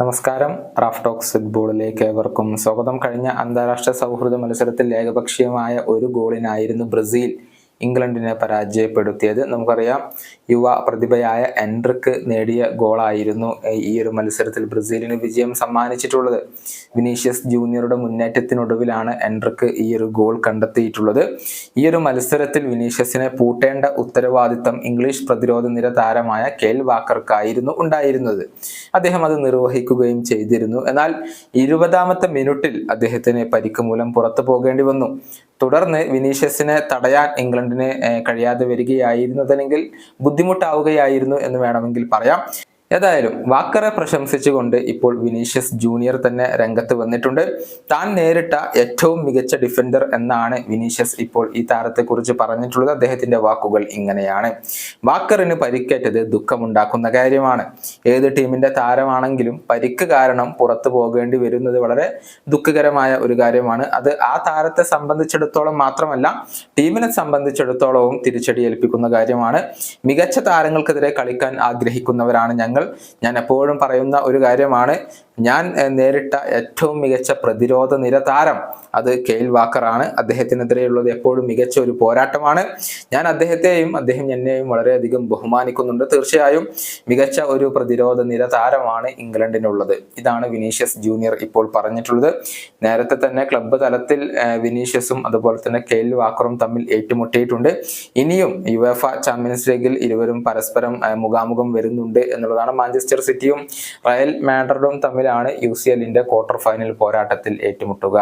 നമസ്കാരം. Raf talks ഫുട്ബോളിലേക്ക് ഏവർക്കും സ്വാഗതം. കഴിഞ്ഞ അന്താരാഷ്ട്ര സൗഹൃദ മത്സരത്തിൽ ഏകപക്ഷീയമായ ഒരു ഗോളിനായിരുന്നു ബ്രസീൽ. ഇംഗ്ലണ്ടിനെ പരാജയപ്പെടുത്തിയത്. നമുക്കറിയാം യുവ പ്രതിഭയായ എൻട്രിക്ക് നേടിയ ഗോളായിരുന്നു ഈ ഒരു മത്സരത്തിൽ ബ്രസീലിന് വിജയം സമ്മാനിച്ചിട്ടുള്ളത്. വിനീഷ്യസ് ജൂനിയറുടെ മുന്നേറ്റത്തിനൊടുവിലാണ് എൻട്രിക്ക് ഈ ഒരു ഗോൾ കണ്ടെത്തിയിട്ടുള്ളത്. ഈ ഒരു മത്സരത്തിൽ വിനീഷ്യസിനെ പൂട്ടേണ്ട ഉത്തരവാദിത്തം ഇംഗ്ലീഷ് പ്രതിരോധ നിര താരമായ കെൽ വാക്കർക്കായിരുന്നു ഉണ്ടായിരുന്നത്. അദ്ദേഹം അത് നിർവഹിക്കുകയും ചെയ്തിരുന്നു. എന്നാൽ ഇരുപതാമത്തെ മിനിറ്റിൽ അദ്ദേഹത്തിന് പരിക്ക് മൂലം പുറത്തു പോകേണ്ടി വന്നു. തുടർന്ന് വിനീഷ്യസിനെ തടയാൻ ഇംഗ്ലണ്ടിന് കഴിയാതെ വരികയായിരുന്നതെങ്കിൽ ബുദ്ധിമുട്ടാവുകയായിരുന്നു എന്ന് വേണമെങ്കിൽ പറയാം. ഏതായാലും വാക്കറെ പ്രശംസിച്ചുകൊണ്ട് ഇപ്പോൾ വിനീഷ്യസ് ജൂനിയർ തന്നെ രംഗത്ത് വന്നിട്ടുണ്ട്. താൻ നേരിട്ട ഏറ്റവും മികച്ച ഡിഫൻഡർ എന്നാണ് വിനീഷ്യസ് ഇപ്പോൾ ഈ താരത്തെക്കുറിച്ച് പറഞ്ഞിട്ടുള്ളത്. അദ്ദേഹത്തിന്റെ വാക്കുകൾ ഇങ്ങനെയാണ്. വാക്കറിന് പരിക്കേറ്റത് ദുഃഖമുണ്ടാക്കുന്ന കാര്യമാണ്. ഏത് ടീമിന്റെ താരമാണെങ്കിലും പരിക്ക് കാരണം പുറത്തു പോകേണ്ടി വരുന്നത് വളരെ ദുഃഖകരമായ ഒരു കാര്യമാണ്. അത് ആ താരത്തെ സംബന്ധിച്ചിടത്തോളം മാത്രമല്ല ടീമിനെ സംബന്ധിച്ചിടത്തോളവും തിരിച്ചടി ഏൽപ്പിക്കുന്ന കാര്യമാണ്. മികച്ച താരങ്ങൾക്കെതിരെ കളിക്കാൻ ആഗ്രഹിക്കുന്നവരാണ് ഞങ്ങൾ. ഞാൻ എപ്പോഴും പറയുന്ന ഒരു കാര്യമാണ്. ഞാൻ നേരിട്ട ഏറ്റവും മികച്ച പ്രതിരോധ നിര താരം അത് കെയിൽ വാക്കറാണ്. അദ്ദേഹത്തിനെതിരെയുള്ളത് എപ്പോഴും മികച്ച ഒരു പോരാട്ടമാണ്. ഞാൻ അദ്ദേഹത്തെയും അദ്ദേഹം എന്നെയും വളരെയധികം ബഹുമാനിക്കുന്നുണ്ട്. തീർച്ചയായും മികച്ച ഒരു പ്രതിരോധ നിര താരമാണ് ഇംഗ്ലണ്ടിനുള്ളത്. ഇതാണ് വിനീഷ്യസ് ജൂനിയർ ഇപ്പോൾ പറഞ്ഞിട്ടുള്ളത്. നേരത്തെ തന്നെ ക്ലബ്ബ് തലത്തിൽ വിനീഷ്യസും അതുപോലെ തന്നെ കെയിൽ വാക്കറും തമ്മിൽ ഏറ്റുമുട്ടിയിട്ടുണ്ട്. ഇനിയും യുവേഫ ചാമ്പ്യൻസ് ലീഗിൽ ഇരുവരും പരസ്പരം മുഖാമുഖം വരുന്നുണ്ട് എന്നുള്ളതാണ് മാഞ്ചസ്റ്റർ സിറ്റിയും റയൽ മാഡ്രിഡും തമ്മിലാണ് യു സി എല്ലിന്റെ ക്വാർട്ടർ ഫൈനൽ പോരാട്ടത്തിൽ ഏറ്റുമുട്ടുക.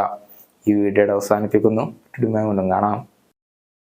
ഈ വീഡിയോയുടെ അവസാനിപ്പിക്കുന്നു. കാണാം.